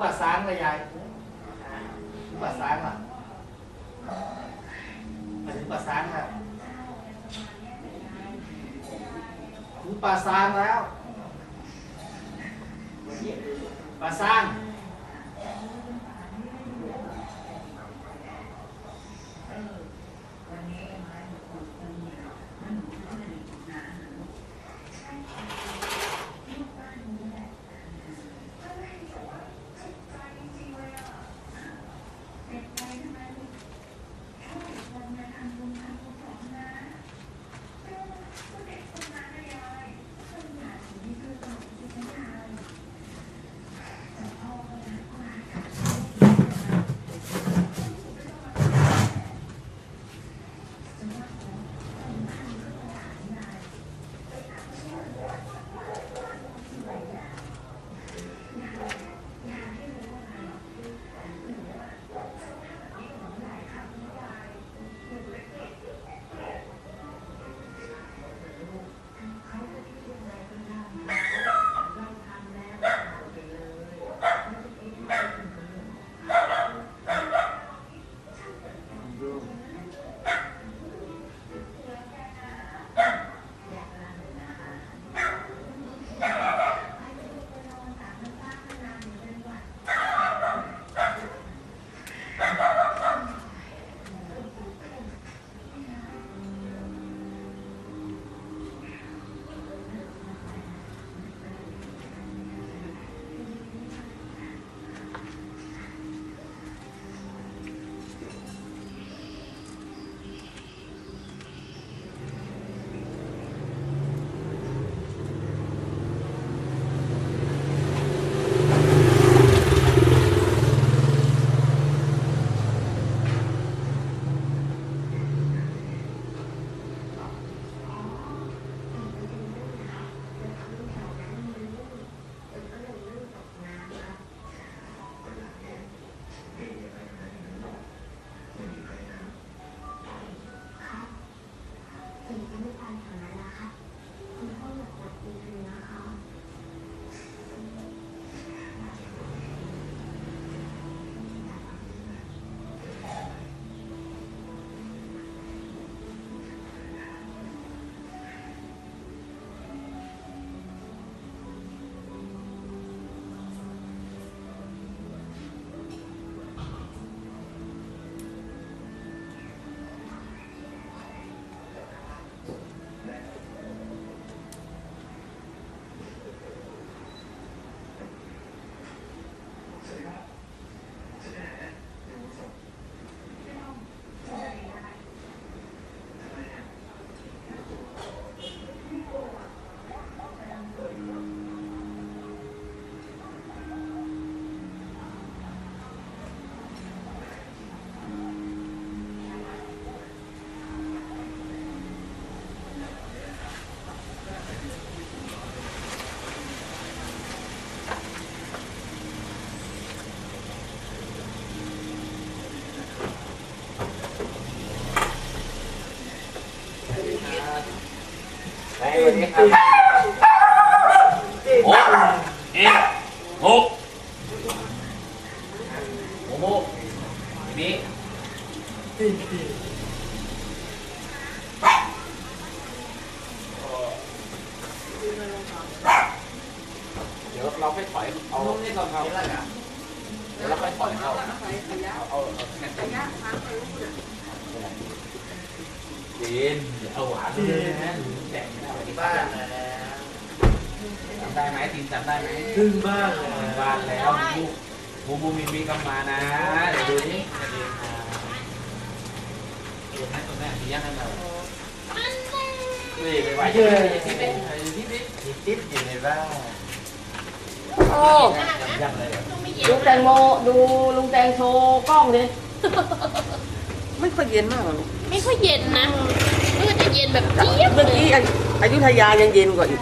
ป่าสางเลยยายรู้ป่าสางอะมาถึงป่าสางแล้วถึงป่าสางแล้วป่าสางถึง ไปวันนี้ครับหกเอ็ดหกโมโมนี่เดี๋ยวเราค่อยถอยเอานุ่มนี่ก่อนครับแล้วกันเดี๋ยวเราค่อยถอยเขาเอาเอาเอาแค่จีนเดี๋ยวเอาหวานเลยนะแจก บ้านนะจำได้ไหมจีนจำได้ไหมขึ้นบ้านเลถึยงบ้านแล้วมูมูมีมีกำมานะเดี๋ยวดูนี่เดี๋ยวให้ตัวแม่ที่ย่างให้เรานี่ไปไหวที่นี่ที่นี่ที่นี่มีติ๊บอยู่ในบ้านโอ้ย่างเลยลุงแตงโมดูลุงแตงโชว์กล้องดิไม่ค่อยเย็นมากหรอกไม่ค่อยเย็นนะมันก็จะเย็นแบบเจี๊ยบเมื่อเลย อายุทยายังเย็นกว่าอีก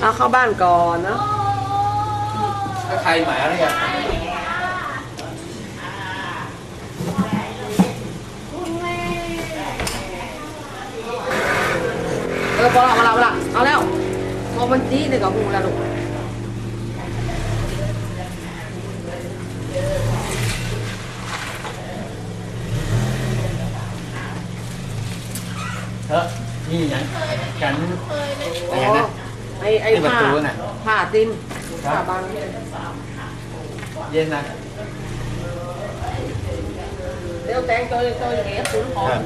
เอาเข้าบ้านก่อนนะถ้าใครหมายอะไรอะเออพอละพอละพอละเอาแล้วพอมันจี้เลยกับหูแล้วลูกเฮ้ยนี่ยัง กันเคยไหมโอ้อะไรนะไอ้ไอ้ ที่ประ ผ้า ตูน่ะ ผ้าติน ครั ผ้า บ บาง เย็นนะ เดี๋ยวแต่งตัวตัวอย่างเงี้ยคุณพอ ครับ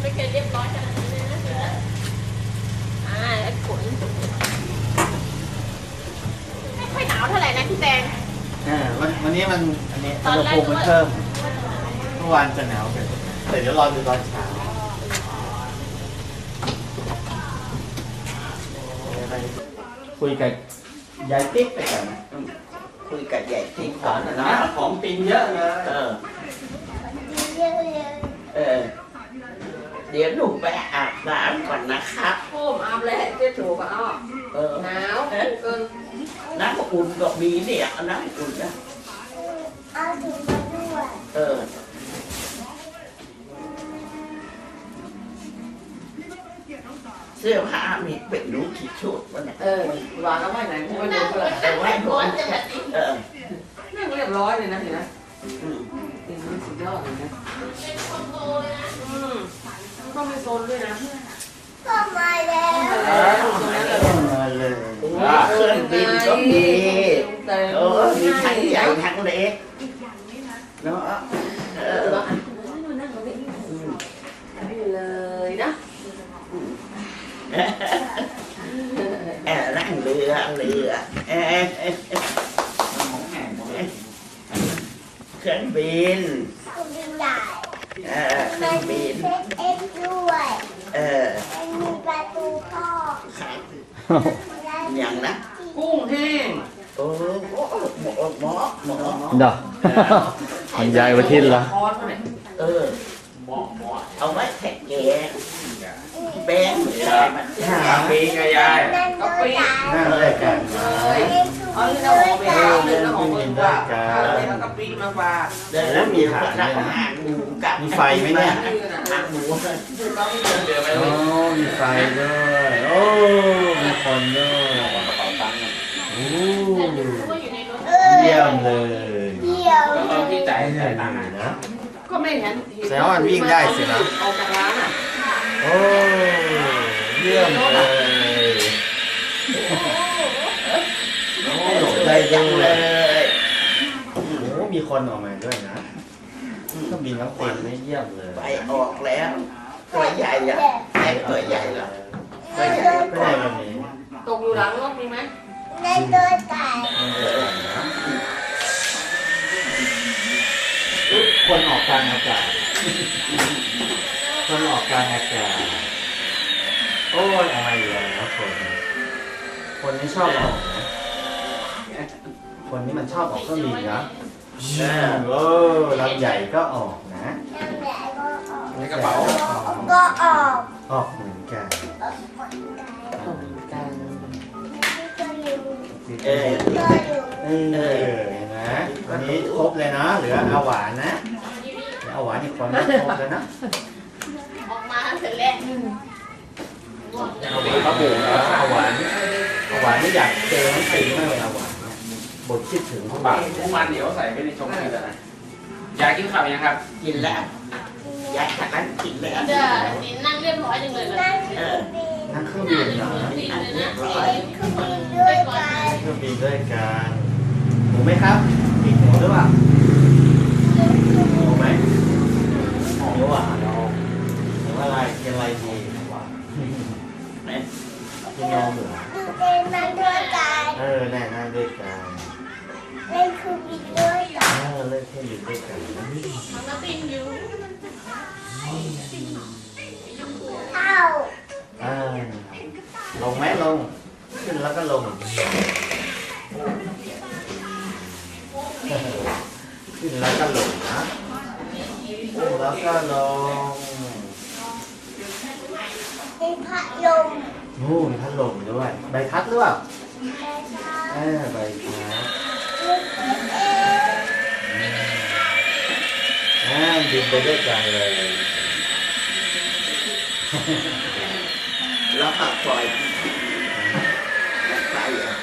ไม่เคยเรียบร้อยขนาดนี้เลยนะอ่าไอ้ขนไม่ค่อยหนาวเท่าไหร่นะพี่แตง อ่าวันวันนี้ มันอันนี้ตอนอุณหแรกภูมิมันเพิ่มเมื่อวานจะหนาวกันแต่เดี๋ยวรอดูตอนเช้าคุยกับยายติ๊กไปก่อนนะคุยกับใหญ่ที่ก่อนนะนะของกินเยอะเลย เออเยอะเลยเออเดี๋ยวหนูไปอาบน้ำก่อนนะครับโอ้มอาบแล้วเจ๊ถูกอะอ้อเออหนาวเกินน้ำอุ่นก็มีเนี่ยเอาน้ำอุ่นนะ เอาถุงมาด้วยเออ เสื้อผ้ามีเป็นรู้กี่ชุดวะเนี่ยเออวางเอาไว้ไหนกูไม่รู้เลยแต่ไว้หนูเออนั่งเรียบร้อยเลยนะเห็นไหมอืมตินนี่สุดยอดเลยนะเป็นคนโตเลยนะอืมต้องมีโซนด้วยนะ ก็มาแล้วเออตรงนั้นเลยมาเลยโอ้ อย่างนะกุ้งแห้งโอ้โหหมอหมอหมอดอกมันยายวันทินละคอร์สเนี่ยเออหมอหมอเอาไว้แท็กแกงแบงหรืออะไรมันกาปีกับยายนั่นด้วยกันนั่งด้วยกันเลย เล่นคือเอาบินที่เราด้อวอยกไปเอาเลยเราออกไปแล้วก็ปีมาฝากเดินมีพนักงานหมูกับมีไฟไหมเนี่ยหางหมูเดือไปโอ้มีไฟด้วยโอ้มีคนด้วยเป๋าตังค์โอ้แต่หนูรู้ว่าอยู่ในรถเออเยี่ยมเลยเดี่ยวแล้วก็ที่จ่ายใหญ่จ่ายตังค์นะก็ไม่เห็นแสดงว่ามันวิ่งได้สินะออกจากร้านอะโอ้เยี่ยมเลยโอ้หลบได้ด้ จังวเลยยโอ้มีคนออกมาด้วยนะก็มีน้ำตินไม่เยี่ยมเลยไปออกแล้วตัวใหญ่อะแอดตัวใหญ่ละไม่ได้ไม่ได้วันนี้ตกอยู่หลังรถมีไหมในตัวไก่คนออกกลางอากาศคนออกกลางอากาศโอ้ยอะไรแล้วคนคนนี้ชอบออกนะ คนนี้มันชอบออกเครื่องบินนะโอ้ลำใหญ่ก็ออกนะนั่นแหละก็ออกในกระเป๋าก็ออกออกเหมือนกันออกหมดไก่ตกกันนี่ก็อยู่เออก็อยู่เออเห็นไหมวันนี้ครบเลยนะเหลืออาหวานนะเหลืออาหวานอีกคนไม่ครบแล้วนะออกมาเสร็จแล้วเอาไปพระบุ๋มอาหวานอาหวานไม่อยากเจอน้องตีมากเลยอาหวานเนี่ย บทคิดถึงเขาบาบาททุกวันเดี๋ยวใส่ไปในชงกินแล้วนะยายกินข้าวยังครับ กินแล้วยายขัดนั้นกินแล้วเดี๋ยวนี่นั่งเรียบร้อยจังเลยนะนั่งเครื่องบินนั่งเครื่องบินเหรอดีเลยนะเครื่องบินด้วยกันเครื่องบินด้วยกันหมูไหมครับกินหมูหรือเปล่าหมูไหมหมูหรือเปล่าหรือว่าอะไรกินอะไรดีวะกินนมเหรอเล่นนั่งด้วยกันเออแน่นั่งด้วยกัน เออเล่นเครื่ด้วยกันมันก็ตินอยู่เท่าลงไหมลง ขึ้นแล้วก็ลง ขึ้นแล้วก็ลงนะขึ้นแล้วก็ลงมีพัดลมโอ้มีพัดลมด้วย ใบพัดหรือเปล่าเออใบพัด เล่ อ่าบินไปด้วยกันเลยแล้วผักปล่อยไปอะ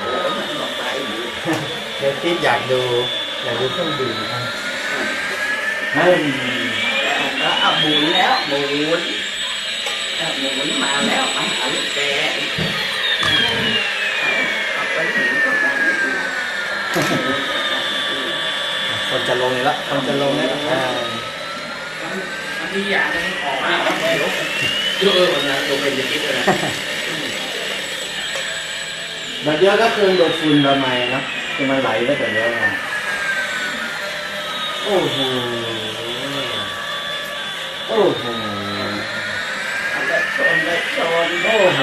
โอ้มันก็ไปอยู่เดี๋ยวติ๊ดอยากดูอยากดูเครื่องบินอะเฮ้ยแล้วก็เอาหมุนแล้วหมุนหมุนมาแล้วมาหาลูกแกเอาไปถึงตรงนั้น คนจะลงเลยละคนจะลงแล้วอ่าอันที่อยากให้ออกมาแล้วเดี๋ยวเยอะนะลงไปจะคิดเลยนะแบบเดียวก็คือดูดฝุ่นทำไมเนาะคือมันไหลไปแบบเดียวไงโอ้โหโอ้โหเอาไปชนไปชนโอ้โห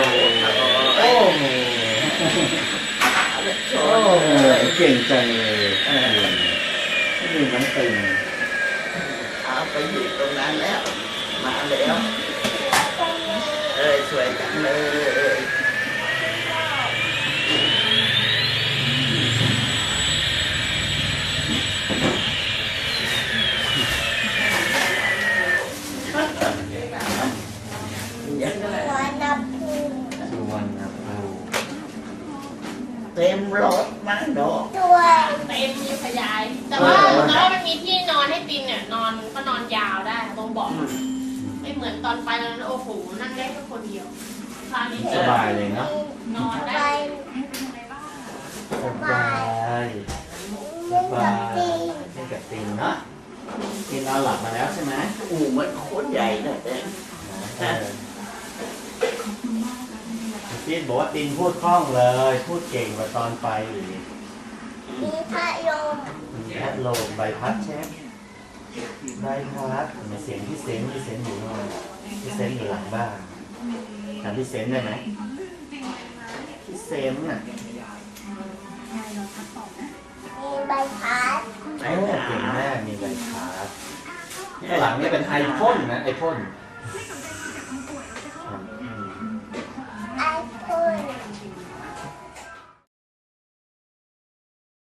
โอ้โหเอาไปชโอ้นโหเก่งจังเลย นี่มันตึงเอาไปอยู่ตรงนั้นแล้ว มาแล้ว เอ้ยสวยจังเลย วันนับภูมิ สุวรรณภูมิ เต็มรถมาดอก ด้วย เต็มมีขยาย แต่ว่าแต่ว่ามันมีที่นอนให้ตินเนี่ยนอนก็นอนยาวได้ตรงเบาะอะไม่เหมือนตอนไปนั้นโอ้โหนั่งได้แค่คนเดียวคราวนี้สบายเลยเนาะนอนไปได้สบายสเล่นบากับยตีเล่นกับตินเนาะตินนอนหลับมาแล้วใช่ไหมอู่มันโคตรใหญ่นะเต้เออตินบอกว่าตินพูดคล่องเลย พูดเก่งกว่าตอนไปอีกมีพัดลมมีพัดลมใบพัดใช่ไหมใบพัดมีเสียงพี่เซนพี่เซนอยู่ข้างนอกพี่เซนอยู่หลังบ้าน ถามพี่เซมได้ไหมพี่เซนน่ะมีใบพัดไอ้เก่งแม่มีใบพัดข้างหลังนี่เป็นไอพ่นนะไอพ่นไอพ่น